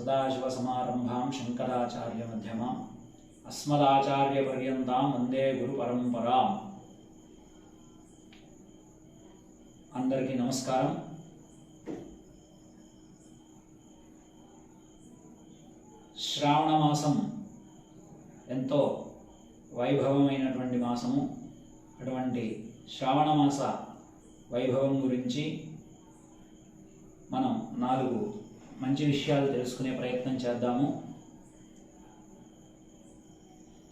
సదాశివసమారంభాం శంకరాచార్యమధ్యమాం అస్మదాచార్యపర్యంతాం వందే గురు పరంపరాం అందరికీ నమస్కారం. శ్రావణ మాసం ఎంతో వైభవమైనటువంటి మాసము. అటువంటి శ్రావణ మాస వైభవం గురించి మనం నాలుగు మంచి విషయాలు తెలుసుకునే ప్రయత్నం చేద్దాము.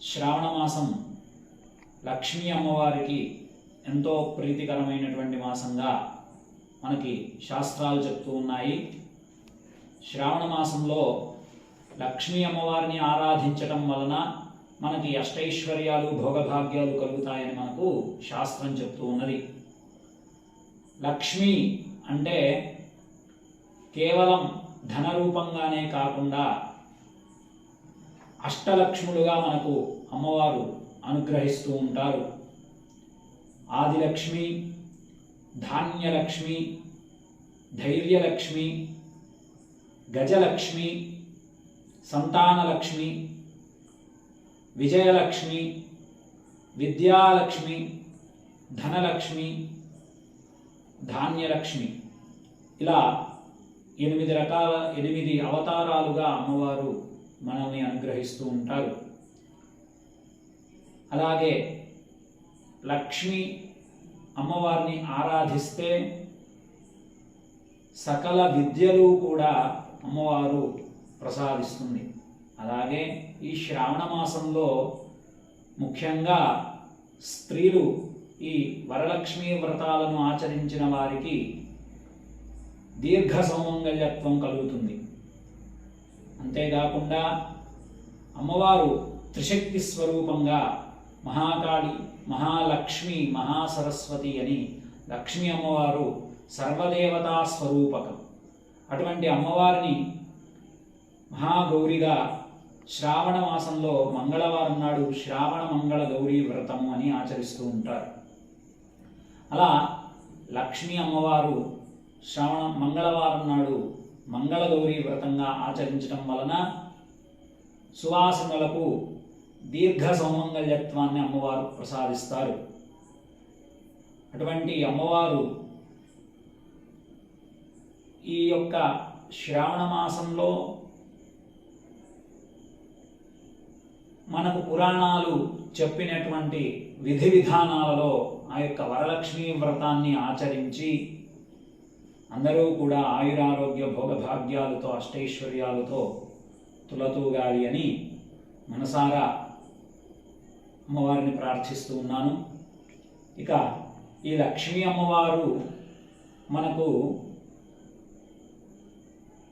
శ్రావణ మాసం లక్ష్మీ అమ్మవారికి ఎంతో ప్రీతికరమైనటువంటి మాసంగా మనకి శాస్త్రాలు చెప్తూ ఉన్నాయి. శ్రావణ మాసంలో లక్ష్మీ అమ్మవారిని ఆరాధించటం వలన మనకి అష్టైశ్వర్యాలు భోగభాగ్యాలు కలుగుతాయని మనకు శాస్త్రం చెప్తూ ఉన్నది. లక్ష్మి అంటే కేవలం ధనరూపంగానే కాకుండా అష్టలక్ష్ములుగా మనకు అమ్మవారు అనుగ్రహిస్తూ ఉంటారు. ఆదిలక్ష్మి ధాన్యలక్ష్మి ధైర్యలక్ష్మి గజలక్ష్మి సంతానలక్ష్మి విజయలక్ష్మి విద్యాలక్ష్మి ధనలక్ష్మి ధాన్యలక్ష్మి ఇలా ఎనిమిది రకాల ఎనిమిది అవతారాలుగా అమ్మవారు మనల్ని అనుగ్రహిస్తూ ఉంటారు. అలాగే లక్ష్మి అమ్మవారిని ఆరాధిస్తే సకల విద్యలు కూడా అమ్మవారు ప్రసాదిస్తుంది. అలాగే ఈ శ్రావణ మాసంలో ముఖ్యంగా స్త్రీలు ఈ వరలక్ష్మి వ్రతాలను ఆచరించిన వారికి దీర్ఘ సౌమంగళ్యత్వం కలుగుతుంది. అంతేకాకుండా అమ్మవారు త్రిశక్తి స్వరూపంగా మహాకాళి మహాలక్ష్మి మహాసరస్వతి అని లక్ష్మి అమ్మవారు సర్వదేవతా స్వరూపకం. అటువంటి అమ్మవారిని మహాగౌరిగా శ్రావణ మాసంలో మంగళవారం నాడు శ్రావణ మంగళ గౌరీ వ్రతము అని ఆచరిస్తూ ఉంటారు. అలా లక్ష్మీ అమ్మవారు శ్రావణ మంగళవారం నాడు మంగళగౌరి వ్రతంగా ఆచరించడం వలన సువాసనలకు దీర్ఘ సౌమంగళ్యత్వాన్ని అమ్మవారు ప్రసాదిస్తారు. అటువంటి అమ్మవారు ఈ యొక్క శ్రావణ మాసంలో మనకు పురాణాలు చెప్పినటువంటి విధి విధానాలలో ఆ యొక్క వరలక్ష్మి వ్రతాన్ని ఆచరించి అందరూ కూడా ఆయురారోగ్య భోగభాగ్యాలతో అష్టైశ్వర్యాలతో తులతూగాలి అని మనసారా అమ్మవారిని ప్రార్థిస్తూ ఉన్నాను. ఇక ఈ లక్ష్మీ అమ్మవారు మనకు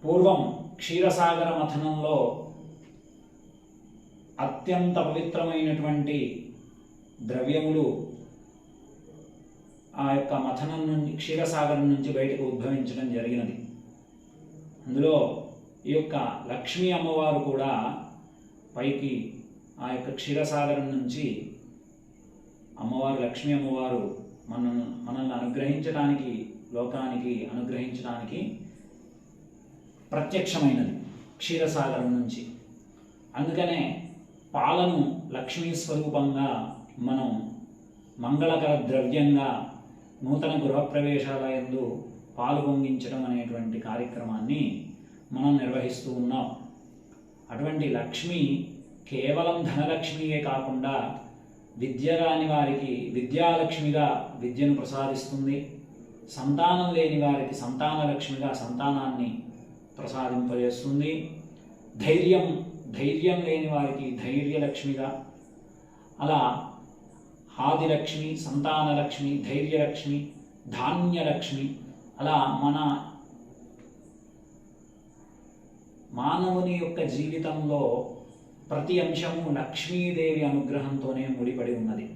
పూర్వం క్షీరసాగర మథనంలో అత్యంత పవిత్రమైనటువంటి ద్రవ్యములు ఆ యొక్క మథనం నుండి క్షీరసాగరం నుంచి బయటకు ఉద్భవించడం జరిగినది. అందులో ఈ యొక్క లక్ష్మీ అమ్మవారు కూడా పైకి ఆ యొక్క క్షీరసాగరం నుంచి అమ్మవారు లక్ష్మీ అమ్మవారు మనల్ని మనల్ని అనుగ్రహించడానికి లోకానికి అనుగ్రహించడానికి ప్రత్యక్షమైనది క్షీరసాగరం నుంచి. అందుకనే పాలను లక్ష్మీ స్వరూపంగా మనం మంగళకర ద్రవ్యంగా నూతన గృహప్రవేశాలయందు ఎందు పాల్గొంగించడం అనేటువంటి కార్యక్రమాన్ని మనం నిర్వహిస్తూ ఉన్నాం. అటువంటి లక్ష్మి కేవలం ధనలక్ష్మియే కాకుండా విద్య రాని వారికి విద్యాలక్ష్మిగా విద్యను ప్రసాదిస్తుంది. సంతానం లేని వారికి సంతానలక్ష్మిగా సంతానాన్ని ప్రసాదింపజేస్తుంది. ధైర్యం ధైర్యం లేని వారికి ధైర్యలక్ష్మిగా. అలా ఆదిలక్ష్మి సంతానలక్ష్మి ధైర్యలక్ష్మి ధాన్యలక్ష్మి. అలా మన మానవుని యొక్క జీవితంలో ప్రతి అంశము లక్ష్మీదేవి అనుగ్రహంతోనే ముడిపడి ఉన్నది.